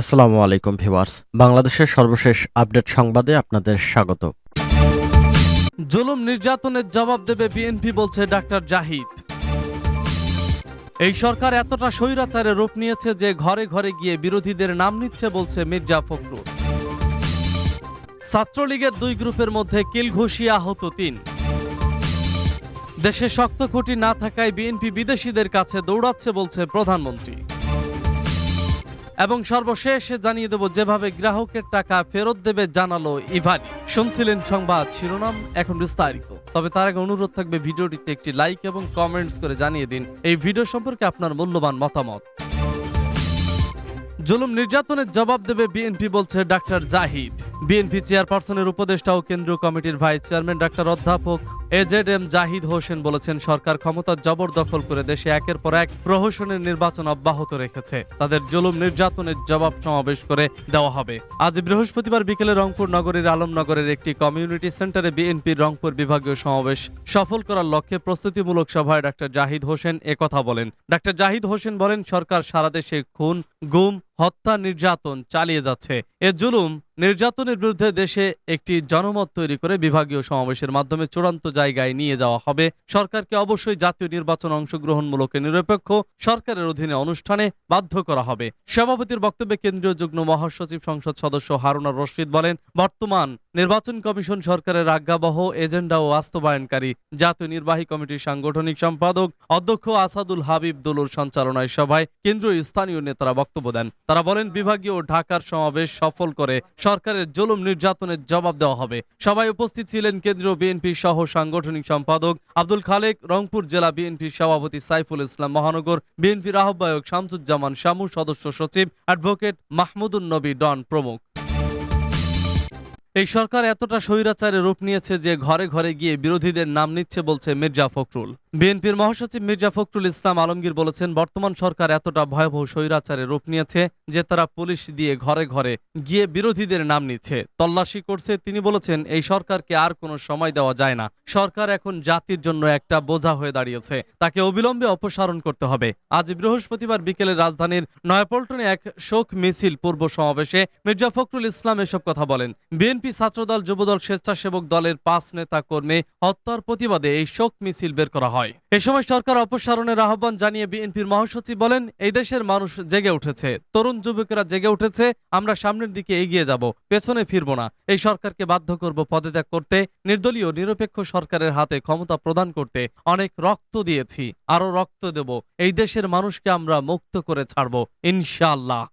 আসসালামু আলাইকুম ভিউয়ার্স। বাংলাদেশের সর্বশেষ আপডেট সংবাদে আপনাদের স্বাগত। জুলুম নির্যাতনের জবাব দেবে বিএনপি বলছে ডাক্তার জাহিদ। এই সরকার এতটা স্বৈরাচারে রূপ নিয়েছে যে ঘরে ঘরে গিয়ে বিরোধীদের নাম নিচ্ছে বলছে মির্জা ফখরুল। ছাত্রলীগের দুই গ্রুপের মধ্যে কিল ঘুষিয়ে আহত তিন। দেশে শক্ত খুঁটি না থাকায় বিএনপি বিদেশিদের কাছে দৌড়াচ্ছে বলছে প্রধানমন্ত্রী। এবং সর্বশেষ জানিয়ে দেব, যেভাবে গ্রাহকের টাকা ফেরত দেবে জানালো ইভানি। শুনছিলেন সংবাদ শিরোনাম, এখন বিস্তারিত। তবে তার আগে অনুরোধ থাকবে, ভিডিওটিতে একটি লাইক এবং কমেন্টস করে জানিয়ে দিন, এই ভিডিও সম্পর্কে আপনার মূল্যবান মতামত। জুলুম নির্যাতনের জবাব দেবে বিএনপি, বলছে ডাক্তার জাহিদ। বিএনপি চেয়ারপারসনের উপদেষ্টা ও কেন্দ্রীয় কমিটির ভাইস চেয়ারম্যান ডাক্তার অধ্যাপক এজেড এম জাহিদ হোসেন বলেছেন, সরকার ক্ষমতা জবরদখল করে দেশে একের পর এক প্রহসনের নির্বাচন অব্যাহত রেখেছে। তাদের জুলুম নির্যাতনের জবাব সমাবেশ করে দেওয়া হবে। আজ বৃহস্পতিবার বিকেলে রংপুর নগরীর আলমনগরের একটি কমিউনিটি সেন্টারে বিএনপির রংপুর বিভাগীয় সমাবেশ সফল করার লক্ষ্যে প্রস্তুতিমূলক সভায় ডাক্তার জাহিদ হোসেন একথা বলেন। ডাক্তার জাহিদ হোসেন বলেন, সরকার সারা দেশে খুন, গুম, হত্যা, নির্যাতন চালিয়ে যাচ্ছে। এ জুলুম নির্যাতনের বিরুদ্ধে দেশে একটি জনমত তৈরি করে বিভাগীয় সমাবেশের মাধ্যমে চূড়ান্ত জায়গায় নিয়ে যাওয়া হবে। সরকারকে অবশ্যই জাতীয় নির্বাচন অংশগ্রহণমূলক নিরপেক্ষ সরকারের অধীনে অনুষ্ঠানে বাধ্য করা হবে। সভাপতির বক্তব্যে কেন্দ্রীয় যুগ্ম মহাসচিব সংসদ সদস্য হারুনা রশিদ বলেন, বর্তমান নির্বাচন কমিশন সরকারের আজ্ঞাবহ, এজেন্ডা ও বাস্তবায়নকারী জাতীয় নির্বাহী কমিটির সাংগঠনিক সম্পাদক অধ্যক্ষ আসাদুল হাবিব দুলুর সঞ্চালনায় সভায় কেন্দ্রীয় স্থানীয় নেতারা বক্তব্য দেন। তারা বলেন, বিভাগীয় ঢাকার সমাবেশ সফল করে সরকারের জুলুম নির্যাতনের জবাব দেওয়া হবে। সবাই উপস্থিত ছিলেন কেন্দ্রীয় বিএনপি সহ সাংগঠনিক সম্পাদক আব্দুল খালেক, রংপুর জেলা বিএনপির সভাপতি সাইফুল ইসলাম মহানগর, বিএনপির আহ্বায়ক শামসুজ্জামান শামু সদস্য সচিব অ্যাডভোকেট মাহমুদুল নবী ডন প্রমুখ। এই সরকার এতটা স্বৈরাচারে রূপ নিয়েছে যে ঘরে ঘরে গিয়ে বিরোধীদের নাম নিচ্ছে বলছে মির্জা ফখরুল। বিএনপির মহাসচিব মির্জা ফখরুল ইসলাম আলমগীর বলেছেন, বর্তমান সরকার এতটা ভয়াবহ স্বৈরাচারে রূপ নিয়েছে যে তারা পুলিশ দিয়ে ঘরে ঘরে গিয়ে বিরোধীদের নাম নিচ্ছে। তল্লাশি করছে, তিনি বলেছেন, এই সরকারকে আর কোনো সময় দেওয়া যায় না। সরকার এখন জাতির জন্য একটা বোঝা হয়ে দাঁড়িয়েছে। তাকে অবিলম্বে অপসারণ করতে হবে। আজ বৃহস্পতিবার বিকেলে রাজধানীর নয়াপল্টনে এক শোক মিছিল পূর্ব সমাবেশে মির্জা ফখরুল ইসলাম এসব কথা বলেন। বিএনপি ছাত্রদল, যুবদল, স্বেচ্ছাসেবক দলের পাঁচ নেতা কর্মী হত্যার প্রতিবাদে এই শোক মিছিল বের করা হয়। এ সময় সরকার অপসারণের আহ্বান জানিয়ে বিএনপির মহাসচিব বলেন, এই দেশের মানুষ জেগে উঠেছে। তরুণ যুবকেরা জেগে উঠেছে। আমরা সামনের দিকে এগিয়ে যাব। পেছনে ফিরব না। এই সরকারকে বাধ্য করব পদত্যাগ করতে। নির্দলীয়, নিরপেক্ষ সরকারের হাতে ক্ষমতা প্রদান করতে। অনেক রক্ত দিয়েছি। আরও রক্ত দেব। এই দেশের মানুষকে আমরা মুক্ত করে ছাড়ব। ইনশাআল্লাহ।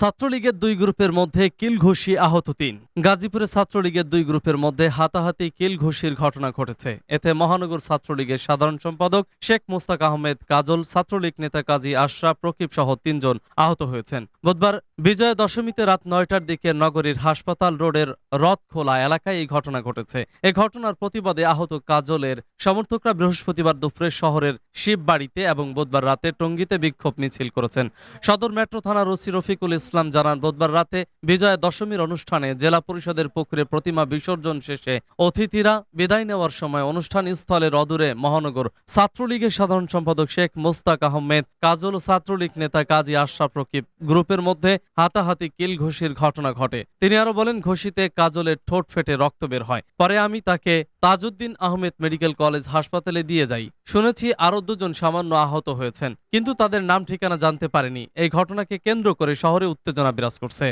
ছাত্রলীগের দুই গ্রুপের মধ্যে কিল ঘুষি আহত তিন। গাজীপুরে ছাত্রলীগের দুই গ্রুপের মধ্যে হাতাহাতি কিল ঘুষির ঘটনা ঘটেছে। এতে মহানগর ছাত্রলীগের সাধারণ সম্পাদক শেখ মুস্তাক আহমেদ কাজল, ছাত্রলীগ নেতা কাজী আশরাফ রকিব সহ তিনজন আহত হয়েছেন। বুধবার বিজয়া দশমীতে রাত নয়টার দিকে নগরীর হাসপাতাল রোডের রথখোলা এলাকায় এই ঘটনা ঘটেছে। এ ঘটনার প্রতিবাদে আহত কাজলের সমর্থকরা বৃহস্পতিবার দুপুরে শহরের শিববাড়িতে এবং বুধবার রাতে টঙ্গিতে বিক্ষোভ মিছিল করেছেন। সদর মেট্রো থানার ওসি রফিকুল ইসলাম জানান, বুধবার রাতে বিজয়া দশমীর অনুষ্ঠানে জেলা পরিষদের পুকুরে প্রতিমা বিসর্জন শেষে অতিথিরা বিদায় নেওয়ার সময় অনুষ্ঠান স্থলের অদূরে মহানগর ছাত্রলীগের সাধারণ সম্পাদক শেখ মোস্তাক আহমেদ, কাজল ও ছাত্রলীগ নেতা কাজী আশরাফ রকিব, গ্রুপের মধ্যে হাতাহাতি কিল ঘুষির ঘটনা ঘটে। তিনি আরও বলেন, ঘুষিতে কাজলের ঠোঁট ফেটে রক্ত বের হয়। পরে আমি তাকে তাজউদ্দিন আহমেদ মেডিকেল কলেজ হাসপাতালে দিয়ে যাই। শুনেছি আরও দুজন সামান্য আহত হয়েছেন, কিন্তু তাদের নাম ঠিকানা জানতে পারেনি। এই ঘটনাকে কেন্দ্র করে শহরে উত্তেজনা বিরাজ করছে।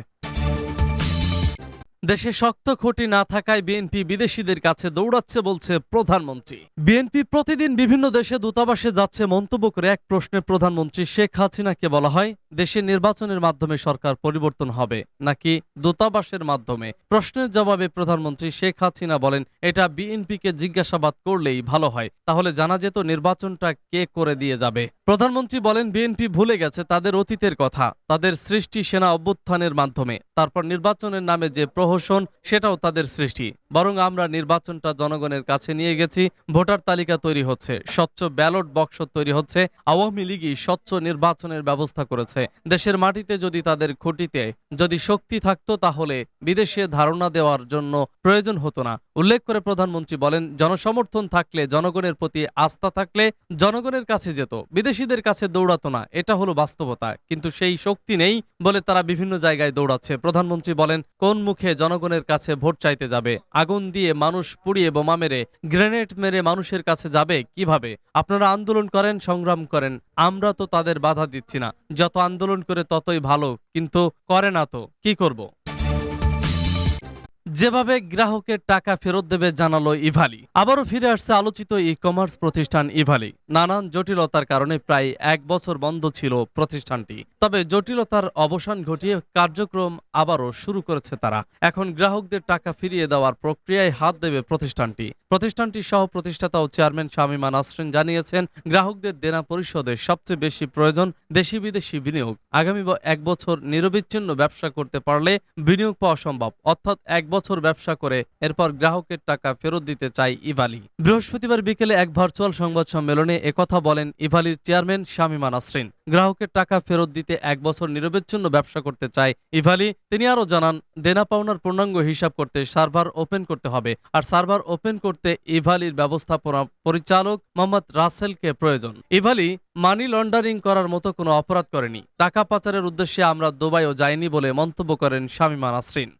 দেশে শক্ত খুঁটি না থাকায় বিএনপি বিদেশিদের কাছে দৌড়াচ্ছে বলছে প্রধানমন্ত্রী। বিএনপি প্রতিদিন বিভিন্ন দেশে দূতাবাসে যাচ্ছে মন্তব্য করে এক প্রশ্নে প্রধানমন্ত্রী শেখ হাসিনাকে বলা হয় দেশে নির্বাচনের মাধ্যমে সরকার পরিবর্তন হবে নাকি দূতাবাসের মাধ্যমে? প্রশ্নের জবাবে প্রধানমন্ত্রী শেখ হাসিনা বলেন, এটা বিএনপিকে জিজ্ঞাসাবাদ করলেই ভালো হয়। তাহলে জানা যেত নির্বাচনটা কে করে দিয়ে যাবে। প্রধানমন্ত্রী বলেন, বিএনপি ভুলে গেছে তাদের অতীতের কথা, তাদের সৃষ্টি সেনা অভ্যুত্থানের মাধ্যমে। তারপর নির্বাচনের নামে যে প্রহসন, সেটাও তাদের সৃষ্টি। বরং আমরা নির্বাচনটা জনগণের কাছে নিয়ে গেছি, ভোটার তালিকা তৈরি হচ্ছে, স্বচ্ছ ব্যালট বক্স তৈরি হচ্ছে, আওয়ামী লীগই স্বচ্ছ নির্বাচনের ব্যবস্থা করেছে। দেশের মাটিতে যদি তাদের খুঁটিতে যদি শক্তি থাকতো, তাহলে বিদেশে ধারণা দেওয়ার জন্য প্রয়োজন হতো না। উল্লেখ করে প্রধানমন্ত্রী বলেন, জনসমর্থন থাকলে জনগণের প্রতি আস্থা থাকলে জনগণের কাছে যেত, বিদেশিদের কাছে দৌড়াতো না। এটা হলো বাস্তবতা, কিন্তু সেই শক্তি নেই বলে তারা বিভিন্ন জায়গায় দৌড়াচ্ছে। প্রধানমন্ত্রী বলেন, কোন মুখে জনগণের কাছে ভোট চাইতে যাবে? আগুন দিয়ে মানুষ পুড়িয়ে বোমা মেরে, গ্রেনেড মেরে মানুষের কাছে যাবে? কীভাবে? আপনারা আন্দোলন করেন, সংগ্রাম করেন আমরা তো তাদের বাধা দিচ্ছি না। যত আন্দোলন করে ততই ভালো, কিন্তু করে না তো, কি করব? যেভাবে গ্রাহকের টাকা ফেরত দেবে জানালো ইভালি। আবারও ফিরে আসছে আলোচিত ই কমার্স প্রতিষ্ঠান ইভালি। নানান জটিলতার কারণে প্রায় এক বছর বন্ধ ছিল প্রতিষ্ঠানটি। তবে জটিলতার অবসান ঘটিয়ে কার্যক্রম আবারও শুরু করেছে তারা। এখন গ্রাহকদের টাকা ফিরিয়ে দেওয়ার প্রক্রিয়ায় হাত দেবে প্রতিষ্ঠানটি। প্রতিষ্ঠানটির সহ প্রতিষ্ঠাতা ও চেয়ারম্যান শামিমা নাসরিন জানিয়েছেন, গ্রাহকদের দেনা পরিশোধে সবচেয়ে বেশি প্রয়োজন দেশি বিদেশি বিনিয়োগ। আগামী এক বছর নিরবিচ্ছিন্ন ব্যবসা করতে পারলে বিনিয়োগ পাওয়া সম্ভব। অর্থাৎ এক বছর ব্যবসা করে, এরপর গ্রাহকের টাকা ফেরত দিতে চাই ইভালি। বৃহস্পতিবার বিকেলে এক ভার্চুয়াল সংবাদ সম্মেলনে একথা বলেন ইভালির চেয়ারম্যান শামিমা নাসরিন। গ্রাহকের টাকা ফেরত দিতে এক বছর নিরবিচ্ছিন্ন ব্যবসা করতে চায় ইভালি। তিনি আরও জানান, দেনা পাওনার পূর্ণাঙ্গ হিসাব করতে সার্ভার ওপেন করতে হবে, আর সার্ভার ওপেন করতে ইভালির ব্যবস্থাপনা পরিচালক মোহাম্মদ রাসেলকে প্রয়োজন। ইভালি মানি লন্ডারিং করার মতো কোনো অপরাধ করেনি। টাকা পাচারের উদ্দেশ্যে আমরা দুবাইও যাইনি বলে মন্তব্য করেন শামিমা নাসরিন।